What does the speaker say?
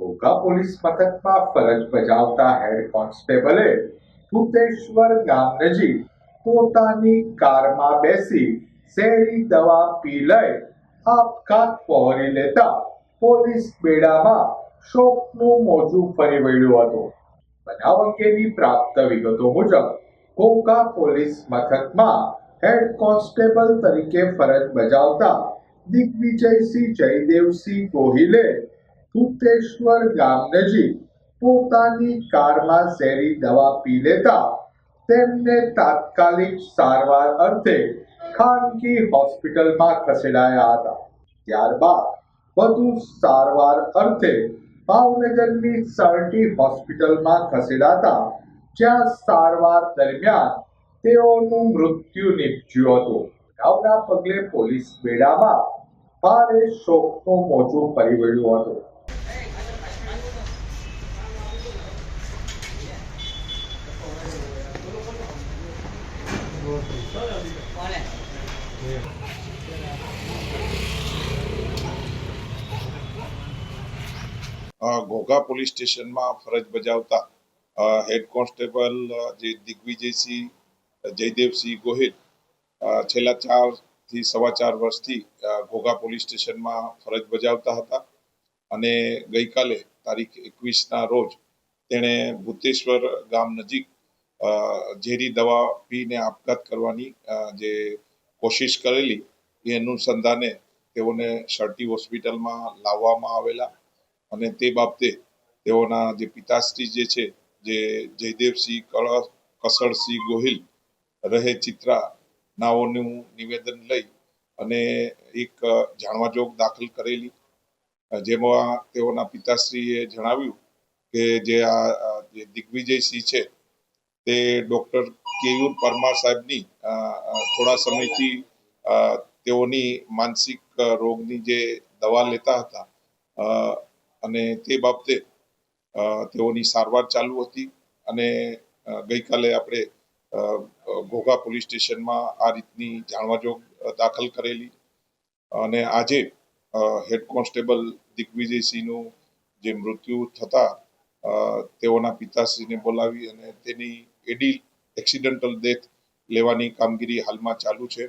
Ghogha police મથકમાં ફરજ બજાવતા હેડ કોન્સ્ટેબલે ભૂતેશ્વર ગામ નજીક પોતાની કારમાં બેસી શેરી દવા પી લઈ આપઘાત પહોરી લેતા પોલીસ બેડામાં શોકનું મોજું ફરી વળ્યું હતું બનાવ અંગેની પ્રાપ્ત વિગતો મુજબ ઘોઘા પોલીસ મથકમાં હેડ કોન્સ્ટેબલ તરીકે ફરજ બજાવતા દિગ્વિજયસિંહ જયદેવસિંહ ગોહિલે ભૂતેશ્વર ગામ નજીક પોતાની કારમાં ઝેરી દવા પી લેતા તેમને તાત્કાલિક સારવાર અર્થે ખાનગી હોસ્પિટલમાં ખસેડાયા હતા. ત્યારબાદ વધુ સારવાર અર્થે ભાવનગરની સરટી હોસ્પિટલમાં ખસેડાતા જ્યાં સારવાર દરમિયાન તેઓનું મૃત્યુ નીપજ્યું હતું. બનાવના પગલે પોલીસ બેડામાં ભારે શોકનું મોજું ફરી વળ્યું હતું. ઘોઘા પોલીસ સ્ટેશનમાં ફરજ બજાવતા હેડ કોન્સ્ટેબલ જે દિગ્વિજયસિંહ, જયદેવસિંહ ગોહિલ છેલ્લા ચારથી સવા ચાર વર્ષથી ઘોઘા પોલીસ સ્ટેશનમાં ફરજ બજાવતા હતા. અને ગઈકાલે તારીખ એકવીસના રોજ તેણે ભૂતેશ્વર ગામ નજીક ઝેરી દવા પીને આપઘાત કરવાની જે કોશિશ કરેલી, એ અનુસંધાને તેઓને શરટી હોસ્પિટલમાં લાવવામાં આવેલા અને તે બાબતે તેઓના જે પિતાશ્રી જે છે, જે જયદેવસિંહ કળ કસળસિંહ ગોહિલ રહે ચિત્રા નાઓનું નિવેદન લઈ અને એક જાણવાજોગ દાખલ કરેલી. જેમાં તેઓના પિતાશ્રીએ જણાવ્યું કે જે આ, જે દિગ્વિજયસિંહ છે તે ડોક્ટર કેયુર પરમાર સાહેબની થોડા સમયથી તેઓની માનસિક રોગની જે દવા લેતા હતા અને તે બાબતે તેઓની સારવાર ચાલુ હતી અને ગઈકાલે આપણે ઘોઘા પોલીસ સ્ટેશનમાં આ રીતની જાણવાજોગ દાખલ કરેલી અને આજે હેડ કોન્સ્ટેબલ દિગ્વિજયસિંહનું જે મૃત્યુ થતા તેઓના પિતાશ્રીને બોલાવી અને તેની એડી એક્સિડન્ટલ ડેથ લેવાની કામગીરી હાલમાં ચાલુ છે.